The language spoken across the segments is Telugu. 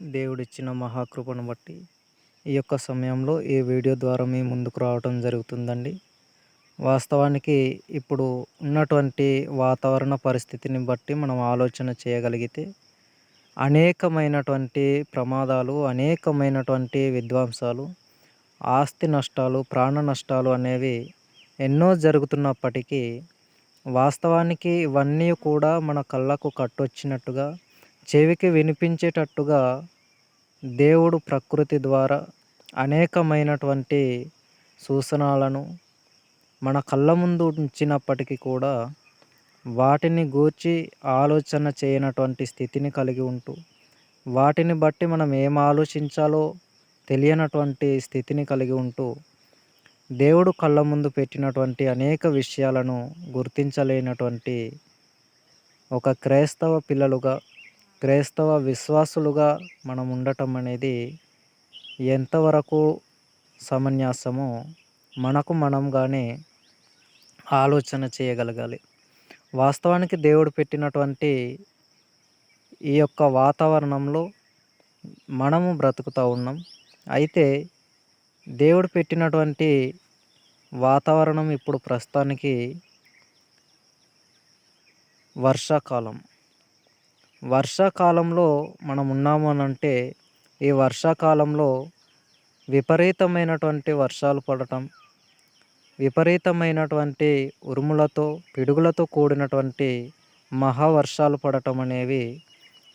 దేవుడిచ్చిన మహాకృపను బట్టి ఈ యొక్క సమయంలో ఈ వీడియో ద్వారా మీ ముందుకు రావడం జరుగుతుందండి. వాస్తవానికి ఇప్పుడు ఉన్నటువంటి వాతావరణ పరిస్థితిని బట్టి మనం ఆలోచన చేయగలిగితే అనేకమైనటువంటి ప్రమాదాలు అనేకమైనటువంటి విధ్వంసాలు ఆస్తి నష్టాలు ప్రాణ నష్టాలు అనేవి ఎన్నో జరుగుతున్నప్పటికీ వాస్తవానికి ఇవన్నీ కూడా మన కళ్ళకు కట్టొచ్చినట్టుగా చెవికి వినిపించేటట్టుగా దేవుడు ప్రకృతి ద్వారా అనేకమైనటువంటి సూచనలను మన కళ్ళ ముందు ఉంచినప్పటికీ కూడా వాటిని గూర్చి ఆలోచన చేయనటువంటి స్థితిని కలిగి ఉంటూ వాటిని బట్టి మనం ఏం ఆలోచించాలో తెలియనటువంటి స్థితిని కలిగి ఉంటూ దేవుడు కళ్ళ ముందు పెట్టినటువంటి అనేక విషయాలను గుర్తించలేనటువంటి ఒక క్రైస్తవ పిల్లలుగా క్రైస్తవ విశ్వాసులుగా మనం ఉండటం అనేది ఎంతవరకు సమన్యాసమో మనకు మనంగానే ఆలోచన చేయగలగాలి. వాస్తవానికి దేవుడు పెట్టినటువంటి ఈ యొక్క వాతావరణంలో మనము బ్రతుకుతూ ఉన్నాం. అయితే దేవుడు పెట్టినటువంటి వాతావరణం ఇప్పుడు ప్రస్తుతానికి వర్షాకాలం. వర్షాకాలంలో మనం ఉన్నాము అని అంటే ఈ వర్షాకాలంలో విపరీతమైనటువంటి వర్షాలు పడటం విపరీతమైనటువంటి ఉరుములతో పిడుగులతో కూడినటువంటి మహావర్షాలు పడటం అనేవి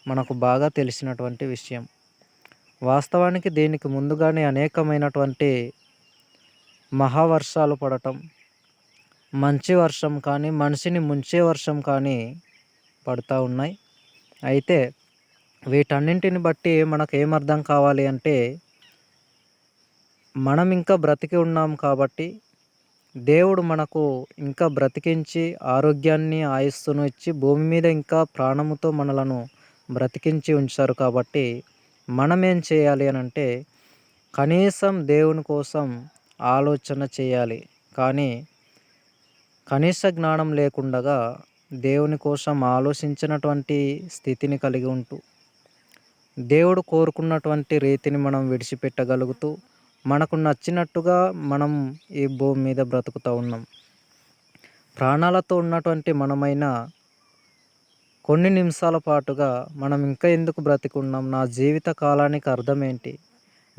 మనకు బాగా తెలిసినటువంటి విషయం. వాస్తవానికి దీనికి ముందుగానే అనేకమైనటువంటి మహావర్షాలు పడటం మంచి వర్షం కానీ మనిషిని ముంచే వర్షం కానీ పడుతూ ఉన్నాయి. అయితే వీటన్నింటిని బట్టి మనకు ఏమర్థం కావాలి అంటే మనం ఇంకా బ్రతికి ఉన్నాం కాబట్టి దేవుడు మనకు ఇంకా బ్రతికించి ఆరోగ్యాన్ని ఆయుస్సును ఇచ్చి భూమి మీద ఇంకా ప్రాణముతో మనలను బ్రతికించి ఉంచారు కాబట్టి మనం ఏం చేయాలి అని అంటే కనీసం దేవుని కోసం ఆలోచన చేయాలి. కానీ కనీస జ్ఞానం లేకుండగా దేవుని కోసం ఆలోచించినటువంటి స్థితిని కలిగి ఉంటూ దేవుడు కోరుకున్నటువంటి రీతిని మనం విడిచిపెట్టగలుగుతూ మనకు నచ్చినట్టుగా మనం ఈ భూమి మీద బ్రతుకుతూ ఉన్నాం. ప్రాణాలతో ఉన్నటువంటి మనమైన కొన్ని నిమిషాల పాటుగా మనం ఇంకా ఎందుకు బ్రతికున్నాం? నా జీవిత కాలానికి అర్థం ఏంటి?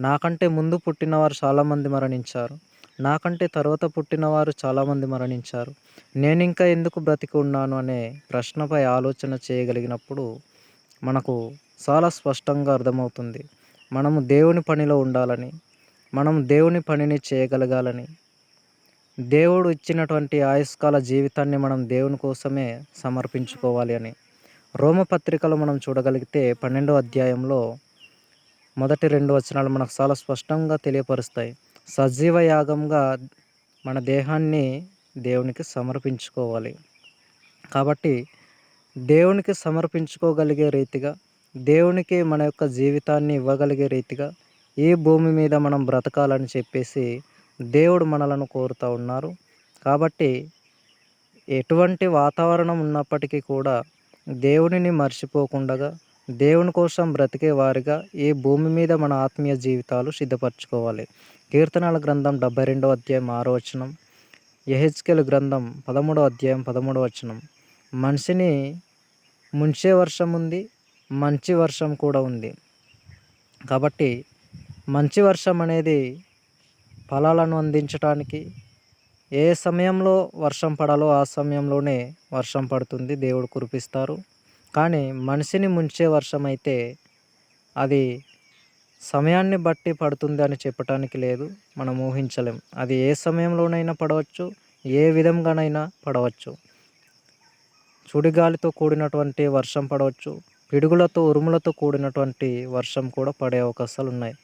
నాకంటే ముందు పుట్టినవారు చాలామంది మరణించారు. నాకంటే తర్వాత పుట్టినవారు చాలామంది మరణించారు. నేను ఇంకా ఎందుకు బ్రతికి ఉన్నాను అనే ప్రశ్నపై ఆలోచన చేయగలిగినప్పుడు మనకు చాలా స్పష్టంగా అర్థమవుతుంది. మనము దేవుని పనిలో ఉండాలని మనం దేవుని పనిని చేయగలగాలని. దేవుడు ఇచ్చినటువంటి ఆయుష్కాల జీవితాన్ని మనం దేవుని కోసమే సమర్పించుకోవాలి అని. రోమపత్రికలో మనం చూడగలిగితే పన్నెండో అధ్యాయంలో మొదటి రెండు వచనాలు మనకు చాలా స్పష్టంగా తెలియపరుస్తాయి. సజీవ యాగంగా మన దేహాన్ని దేవునికి సమర్పించుకోవాలి. కాబట్టి దేవునికి సమర్పించుకోగలిగే రీతిగా దేవునికి మన యొక్క జీవితాన్ని ఇవ్వగలిగే రీతిగా ఈ భూమి మీద మనం బ్రతకాలని చెప్పేసి దేవుడు మనలను కోరుతూ ఉన్నారు. కాబట్టి ఎటువంటి వాతావరణం ఉన్నప్పటికీ కూడా దేవునిని మర్చిపోకుండా దేవుని కోసం బ్రతికే వారిగా ఈ భూమి మీద మన ఆత్మీయ జీవితాలు సిద్ధపరచుకోవాలి. కీర్తనల గ్రంథం డెబ్బై రెండవ అధ్యాయం ఆరో వచనం ఎహెచ్కెల్ గ్రంథం పదమూడవ అధ్యాయం పదమూడవ వచనం. మనిషిని ముంచే వర్షం ఉంది మంచి వర్షం కూడా ఉంది. కాబట్టి మంచి వర్షం అనేది ఫలాలను అందించడానికి ఏ సమయంలో వర్షం పడాలో ఆ సమయంలోనే వర్షం పడుతుంది దేవుడు కురిపిస్తారు. కానీ మనిషిని ముంచే వర్షం అయితే అది సమయాన్ని బట్టి పడుతుంది అని చెప్పటానికి లేదు మనం ఊహించలేం. అది ఏ సమయంలోనైనా పడవచ్చు ఏ విధంగానైనా పడవచ్చు. సుడిగాలితో కూడినటువంటి వర్షం పడవచ్చు పిడుగులతో ఉరుములతో కూడినటువంటి వర్షం కూడా పడే అవకాశాలు ఉన్నాయి.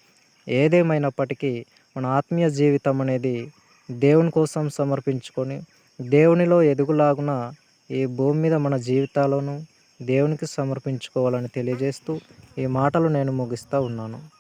ఏదేమైనప్పటికీ మన ఆత్మీయ జీవితం అనేది దేవుని కోసం సమర్పించుకొని దేవునిలో ఎదుగులాగున ఈ భూమి మీద మన జీవితాలను దేవునికి సమర్పించుకోవాలని తెలియజేస్తూ ఈ మాటలు నేను ముగిస్తూ ఉన్నాను.